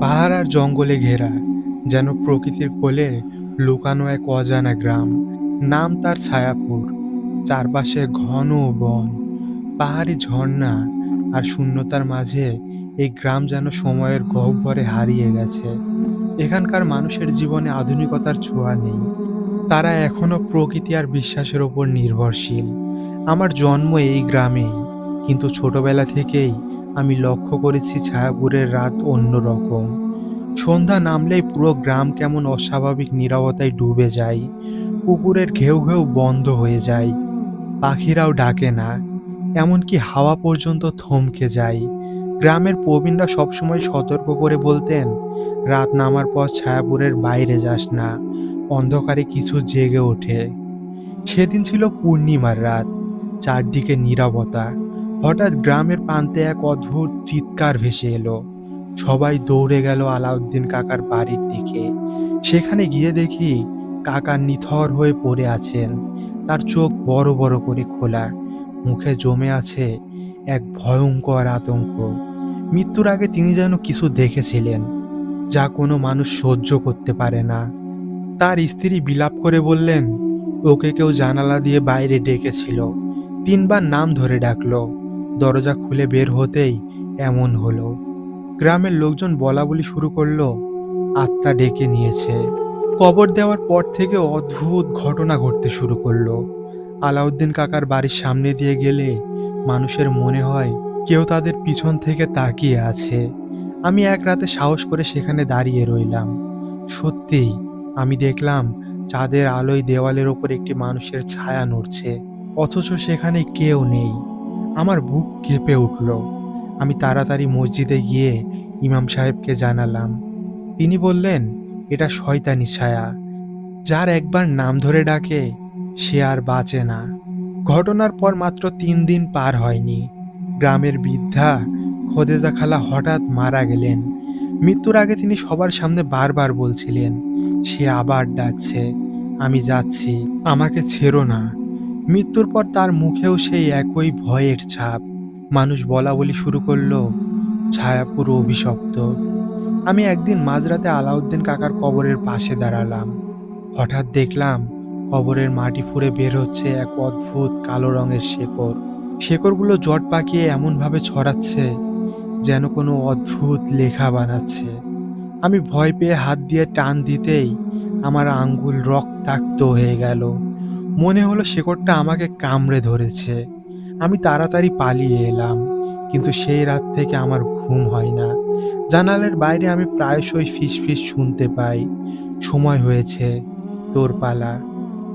পাহাড় আর জঙ্গলে ঘেরা, যেন প্রকৃতির কোলে লুকানো এক অজানা গ্রাম। নাম তার ছায়াপুর। চারপাশে ঘন বন, পাহাড়ি ঝর্ণা আর শূন্যতার মাঝে এই গ্রাম যেন সময়ের গহ্বরে হারিয়ে গেছে। এখানকার মানুষের জীবনে আধুনিকতার ছোঁয়া নেই। তারা এখনও প্রকৃতি আর বিশ্বাসের ওপর নির্ভরশীল। আমার জন্ম এই গ্রামেই, কিন্তু ছোটবেলা থেকেই আমি লক্ষ্য করেছি ছায়াপুরের রাত অন্যরকম সন্ধ্যা নামলেই পুরো গ্রাম কেমন অস্বাভাবিক নীরবতায় ডুবে যায়। পুকুরের ঘেউ ঘেউ বন্ধ হয়ে যায়। পাখিরাও ডাকে না। এমনকি হাওয়া পর্যন্ত থমকে যায়। গ্রামের প্রবীণরা সবসময় সতর্ক করে বলতেন, রাত নামার পর ছায়াপুরের বাইরে যাস না। অন্ধকারে কিছু জেগে ওঠে। সেদিন ছিল পূর্ণিমার রাত, চারদিকে নীরবতা। হঠাৎ গ্রামের প্রান্তে এক অদ্ভুত চিৎকার ভেসে এলো। সবাই দৌড়ে গেল আলাউদ্দিন কাকার বাড়ির দিকে। সেখানে গিয়ে দেখি কাকা নিথর হয়ে পড়ে আছেন। তার চোখ বড় বড় করে খোলা। মুখে জমে আছে এক ভয়ঙ্কর আতঙ্ক। মৃত্যুর আগে তিনি যেন কিছু দেখেছিলেন, যা কোনো মানুষ সহ্য করতে পারে না। তার স্ত্রী বিলাপ করে বললেন, ওকে কেউ জানালা দিয়ে বাইরে ডেকেছিল। তিনবার নাম ধরে ডাকলো। দরজা খুলে বের হতেই এমন হলো। গ্রামের লোকজন বলা বলি শুরু করল, আত্মা ডেকে নিয়েছে। কবর দেওয়ার পর থেকে অদ্ভুত ঘটনা ঘটতে শুরু করল। আলাউদ্দিন কাকার বাড়ির সামনে দিয়ে গেলে মানুষের মনে হয় কেউ তাদের পিছন থেকে তাকিয়ে আছে। আমি এক রাতে সাহস করে সেখানে দাঁড়িয়ে রইলাম। সত্যিই আমি দেখলাম চাঁদের আলোয় দেওয়ালের ওপর একটি মানুষের ছায়া নড়ছে, অথচ সেখানে কেউ নেই। আমার বুক কেঁপে উঠল। আমি তাড়াতাড়ি মসজিদে গিয়ে ইমাম সাহেবকে জানালাম। তিনি বললেন, এটা শয়তানি ছায়া। যার একবার নাম ধরে ডাকে, সে আর বাঁচে না। ঘটনার পর মাত্র তিন দিন পার হয়নি। গ্রামের বৃদ্ধা খোদেজা খালা হঠাৎ মারা গেলেন। মৃত্যুর আগে তিনি সবার সামনে বারবার বলছিলেন, সে আবার ডাকছে। আমি যাচ্ছি। আমাকে ছেড়ো না। মৃত্যুর পর তার মুখেও সেই একই ভয়ের ছাপ। মানুষ বলা বলি শুরু করল ছায়া পুরো অভিশপ্ত। আমি একদিন মাঝরাতে আলাউদ্দিন কাকার কবরের পাশে দাঁড়ালাম। হঠাৎ দেখলাম কবরের মাটি ফুঁড়ে বের হচ্ছে এক অদ্ভুত কালো রঙের শেকড়। শেকড়গুলো জট পাকিয়ে এমনভাবে ছড়াচ্ছে যেন কোনো অদ্ভুত লেখা বানাচ্ছে। আমি ভয় পেয়ে হাত দিয়ে টান দিতেই আমার আঙ্গুল রক্তাক্ত হয়ে গেল। মনে হলো শেকড়টা আমাকে কামড়ে ধরেছে। আমি তাড়াতাড়ি পালিয়ে এলাম, কিন্তু সেই রাত থেকে আমার ঘুম হয় না। জানালের বাইরে আমি প্রায়শই ফিস ফিস শুনতে পাই। সময় হয়েছে তোর পালা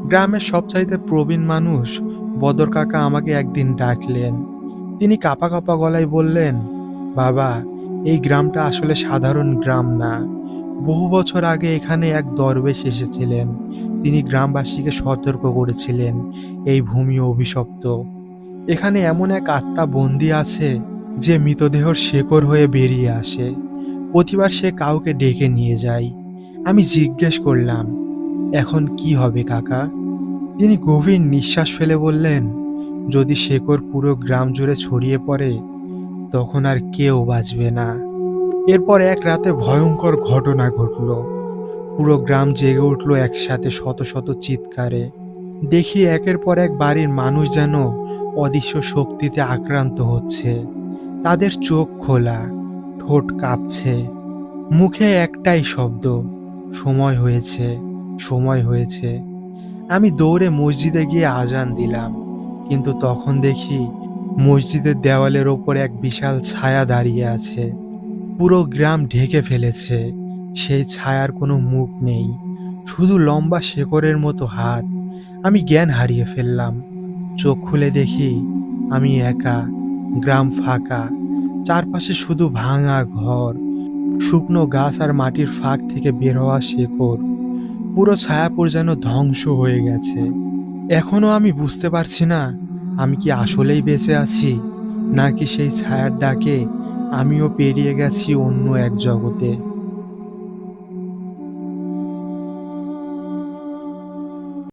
গ্রামের সবচাইতে প্রবীণ মানুষ বদর কাকা আমাকে একদিন ডাকলেন। তিনি কাপা কাপা গলায় বললেন, বাবা, এই গ্রামটা আসলে সাধারণ গ্রাম না। বহু বছর আগে এখানে এক দরবেশ এসেছিলেন। তিনি গ্রামবাসীকে সতর্ক করেছিলেন এই ভূমি অভিশপ্ত। এখানে এমন এক আত্মা বন্দি আছে যে মৃতদেহর শেকড় হয়ে বেরিয়ে আসে। প্রতিবার সে কাউকে ডেকে নিয়ে যায়। আমি জিজ্ঞেস করলাম, এখন কি হবে কাকা? তিনি গভীর নিঃশ্বাস ফেলে বললেন, যদি শেকড় পুরো গ্রাম জুড়ে ছড়িয়ে পড়ে, তখন আর কেউ বাঁচবে না। এরপর এক রাতে ভয়ঙ্কর ঘটনা ঘটল। পুরো গ্রাম জেগে উঠল একসাথে শত শত চিৎকারে। দেখি একের পর এক বাড়ির মানুষ যেন অদৃশ্য শক্তিতে আক্রান্ত হচ্ছে। তাদের চোখ খোলা, ঠোঁট কাঁপছে। মুখে একটাই শব্দ, সময় হয়েছে সময় হয়েছে। আমি দৌড়ে মসজিদে গিয়ে আজান দিলাম, কিন্তু তখন দেখি মসজিদের দেওয়ালের ওপর এক বিশাল ছায়া দাঁড়িয়ে আছে। পুরো গ্রাম ঢেকে ফেলেছে। সেই ছায়ার কোনো মুখ নেই, শুধু লম্বা শেকড়ের মতো হাত। আমি জ্ঞান হারিয়ে ফেললাম। চোখ খুলে দেখি আমি একা, গ্রাম ফাঁকা, চারপাশে শুধু ভাঙা ঘর, শুকনো গাছ আর মাটির ফাঁক থেকে বের হওয়া শেকড়। পুরো ছায়াপুর যেন ধ্বংস হয়ে গেছে। এখনও আমি বুঝতে পারছি না আমি কি আসলেই বেঁচে আছি, নাকি সেই ছায়ার ডাকে আমিও পেরিয়ে গেছি অন্য এক জগতে।